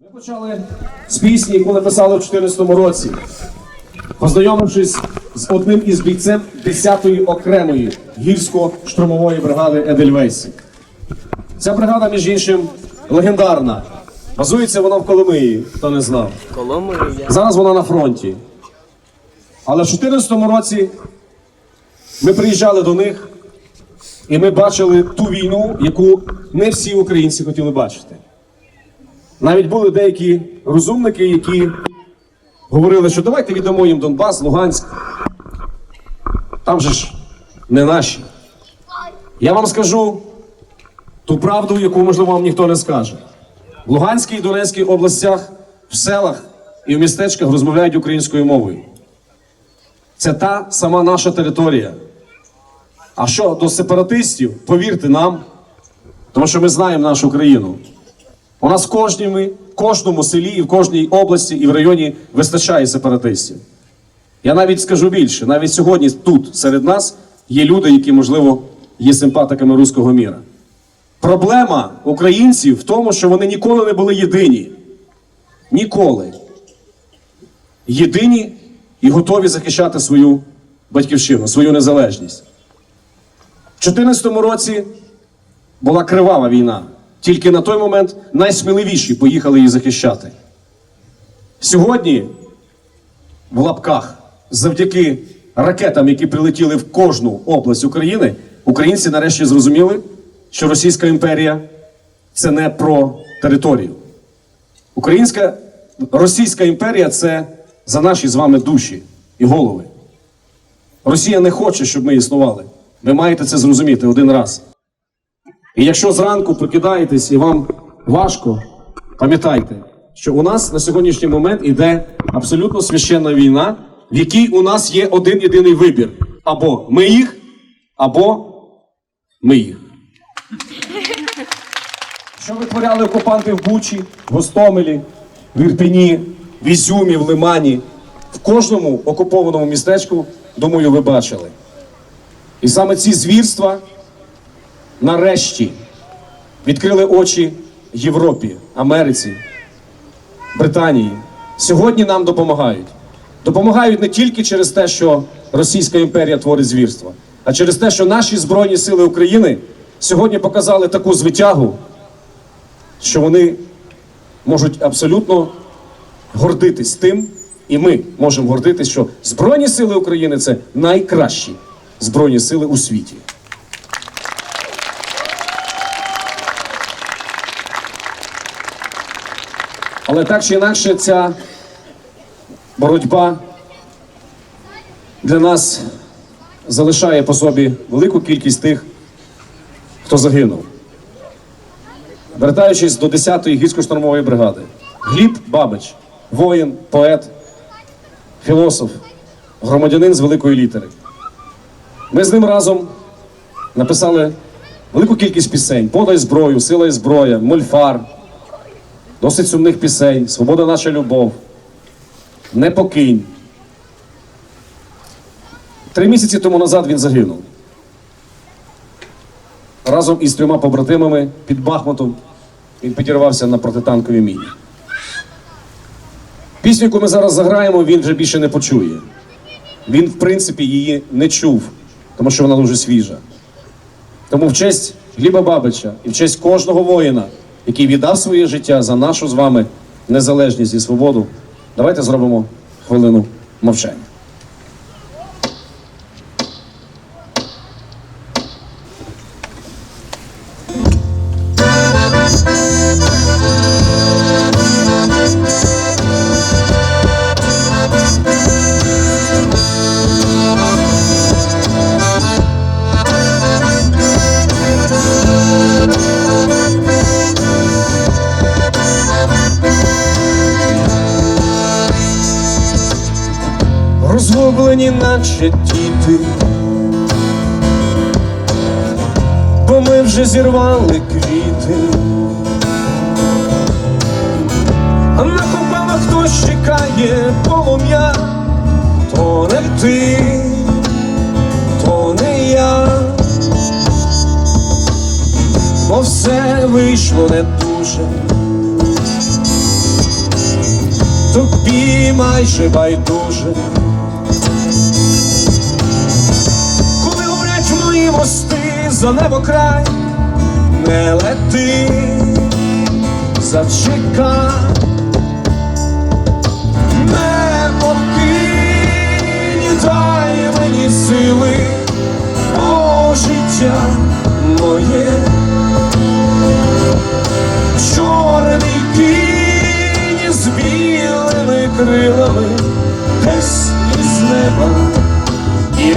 Ми почали з пісні, яку написали в 2014 році, познайомившись з одним із бійцем 10-ї окремої гірсько-штурмової бригади Едельвейсі. Ця бригада, між іншим, легендарна. Базується вона в Коломиї, хто не знав. Коломия. Зараз вона на фронті. Але в 2014 році ми приїжджали до них і ми бачили ту війну, яку не всі українці хотіли бачити. Навіть були деякі розумники, які говорили, що давайте віддамо їм Донбас, Луганськ. Там же ж не наші. Я вам скажу ту правду, яку, можливо, вам ніхто не скаже. В Луганській і Донецькій областях, в селах і в містечках розмовляють українською мовою. Це та сама наша територія. А що до сепаратистів, повірте нам, тому що ми знаємо нашу країну. У нас в кожному, селі і в кожній області і в районі вистачає сепаратистів. Я навіть скажу більше, навіть сьогодні тут серед нас є люди, які, можливо, є симпатиками руського міра. Проблема українців в тому, що вони ніколи не були єдині. Ніколи. Єдині і готові захищати свою батьківщину, свою незалежність. У 2014 році була кривава війна. Тільки на той момент найсміливіші поїхали її захищати. Сьогодні в лапках, завдяки ракетам, які прилетіли в кожну область України, українці нарешті зрозуміли, що Російська імперія це не про територію. Українська Російська імперія це за наші з вами душі і голови. Росія не хоче, щоб ми існували. Ви маєте це зрозуміти один раз. І якщо зранку прокидаєтесь і вам важко, пам'ятайте, що у нас на сьогоднішній момент іде абсолютно священна війна, в якій у нас є один єдиний вибір: або ми їх, або ми їх. Що витворяли окупанти в Бучі, в Гостомелі, в Ірпені, в Ізюмі, в Лимані, в кожному окупованому містечку, думаю, ви бачили. І саме ці звірства нарешті відкрили очі Європі, Америці, Британії. Сьогодні нам допомагають. Допомагають не тільки через те, що Російська імперія творить звірства, а через те, що наші Збройні Сили України сьогодні показали таку звитягу, що вони можуть абсолютно гордитись тим, і ми можемо гордитись, що Збройні Сили України це найкращі Збройні Сили у світі. Але так чи інакше, ця боротьба для нас залишає по собі велику кількість тих, хто загинув. Вертаючись до 10-ї гірсько-штурмової бригади, Гліб Бабич, воїн, поет, філософ, громадянин з великої літери. Ми з ним разом написали велику кількість пісень: Подай зброю, сила і зброя, мольфар, досить сумних пісень, Свобода наша любов, Не покинь. Три місяці тому назад він загинув. Разом із трьома побратимами під Бахмутом він підірвався на протитанковій міні. Пісню, яку ми зараз заграємо, він вже більше не почує. Він, в принципі, її не чув, тому що вона дуже свіжа. Тому в честь Гліба Бабича і в честь кожного воїна, який віддав своє життя за нашу з вами незалежність і свободу, давайте зробимо хвилину мовчання. Розгублені, наче діти, бо ми вже зірвали квіти, а на копалах хтось чекає полум'я, то не ти, то не я, бо все вийшло не дуже. мені майже байдуже. За небо край, не лети, зачекай. Не покинь, дай мені сили, о життя моє, чорний кінь з білими крилами, десь із неба є.